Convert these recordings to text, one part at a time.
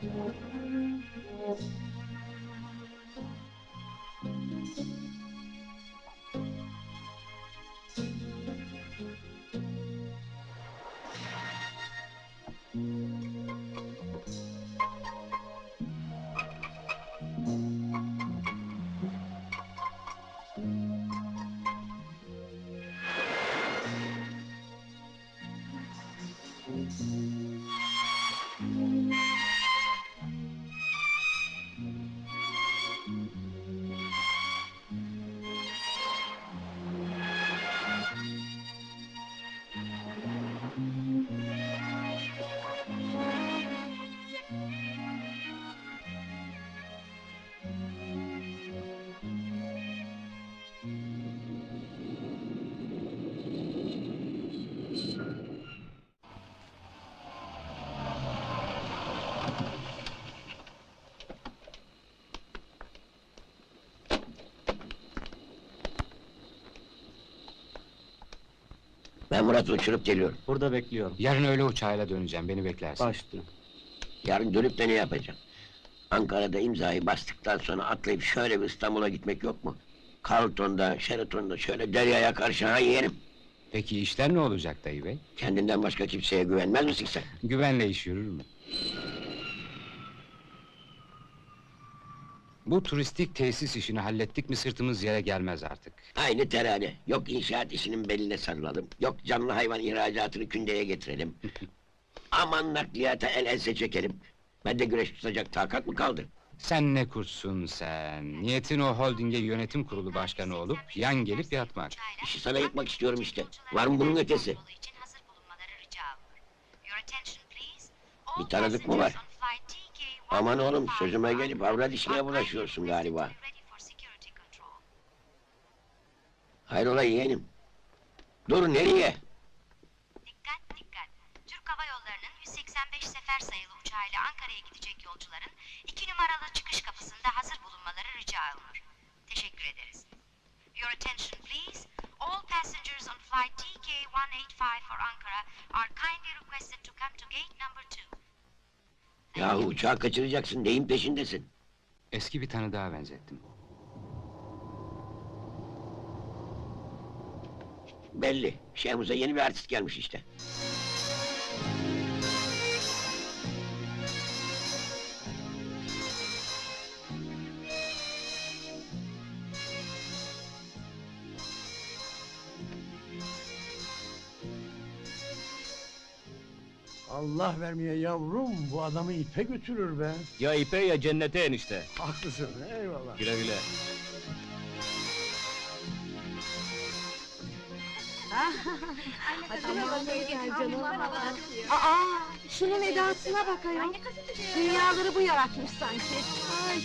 Thank you. Ben Murat'ı uçurup geliyorum. Burada bekliyorum. Yarın öğle uçağıyla döneceğim, beni beklersin. Başüstüne. Yarın dönüp de ne yapacağım? Ankara'da imzayı bastıktan sonra atlayıp şöyle bir İstanbul'a gitmek yok mu? Carlton'da, Sheraton'da şöyle deryaya karşı ha yerim. Peki işler ne olacak dayı bey? Kendinden başka kimseye güvenmez misin sen? Güvenle iş yürür mü? Bu turistik tesis işini hallettik mi sırtımız yere gelmez artık. Aynı terane. Yok inşaat işinin beline sarılalım. Yok canlı hayvan ihracatını kündeye getirelim. Aman nakliyata el else çekelim. Ben de güreş tutacak takat mı kaldı? Sen ne kurtsun sen? Niyetin o holdinge yönetim kurulu başkanı olup yan gelip yatmak. İşi sana yıkmak istiyorum işte. Var mı bunun ötesi? Bir tanıdık mı var? Aman oğlum sözüme gelip avrat işine bulaşıyorsun galiba. Hayrola yeğenim? Dur nereye? Uçağı kaçıracaksın neyin peşindesin? Eski bir tanıdığa benzettim. Belli. Şehmuz'a yeni bir artist gelmiş işte. Allah vermeye yavrum bu adamı ipe götürür be. Ya ipe ya cennete enişte. Haklısın eyvallah. Güle güle. Aa, şunun edasına bakayım. Dünyaları bu yaratmış sanki. Ay.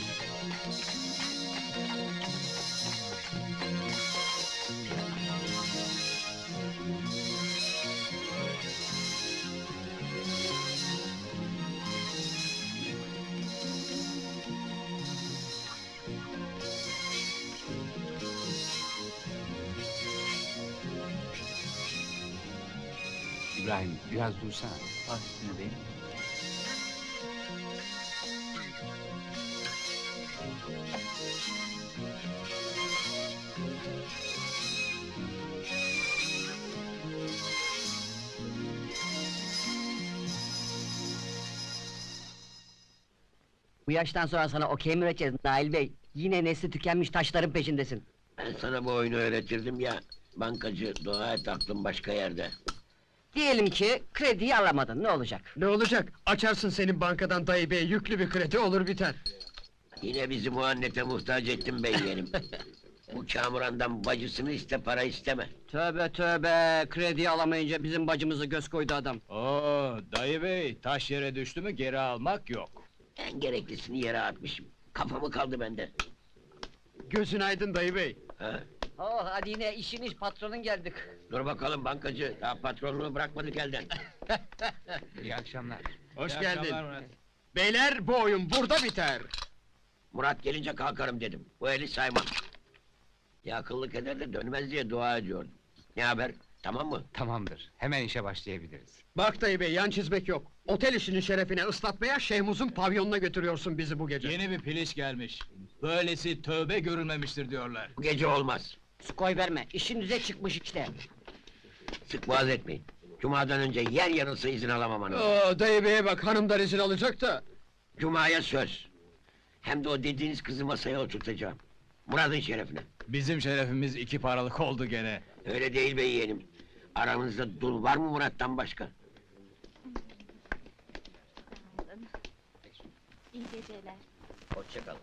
İbrahim, biraz dursana. Başüstüne beyim. Bu yaştan sonra sana okey mi öğreteceğiz Nail Bey? Yine nesli tükenmiş taşların peşindesin. Ben sana bu oyunu öğretirdim ya. Bankacı dua et aklın başka yerde. Diyelim ki krediyi alamadın, ne olacak? Ne olacak? Açarsın senin bankadan dayı bey yüklü bir kredi olur biter. Yine bizi muannete muhtaç ettin bey yeğenim. bu kamurandan bacısını iste para isteme. Tövbe tövbe, krediyi alamayınca bizim bacımızı göz koydu adam. Oo, dayı bey, taş yere düştü mü geri almak yok. En gereklisini yere atmışım. Kafamı kaldı bende. Gözün aydın dayı bey. Ha? Oh, hadi yine işin iş, patronun geldik. Dur bakalım bankacı. Daha patronluğu bırakmadık elden. İyi akşamlar. Hoş İyi geldin. akşamlar Murat. Beyler bu oyun burada biter. Murat gelince kalkarım dedim. Bu eli saymam. Ya akıllık eder de dönmez diye dua ediyordum. Ne haber? Tamam mı? Tamamdır. Hemen işe başlayabiliriz. Bak dayı bey yan çizmek yok. Otel işinin şerefine ıslatmaya Şehmuz'un pavyonuna götürüyorsun bizi bu gece. Yeni bir piliç gelmiş. Böylesi tövbe görülmemiştir diyorlar. Bu gece olmaz. Su koy verme. İşinize çıkmış işte. Sık boğaz etmeyin. Cuma'dan önce yer yarılsa izin alamam hanım. Aa, dayı beye bak hanım da rezil alacak da. Cuma'ya söz. Hem de o dediğiniz kızı masaya oturtacağım. Murad'ın şerefine. Bizim şerefimiz iki paralık oldu gene. Öyle değil be yeğenim. Aranızda dul var mı Murat'tan başka? İyi geceler. Hoşça kalın.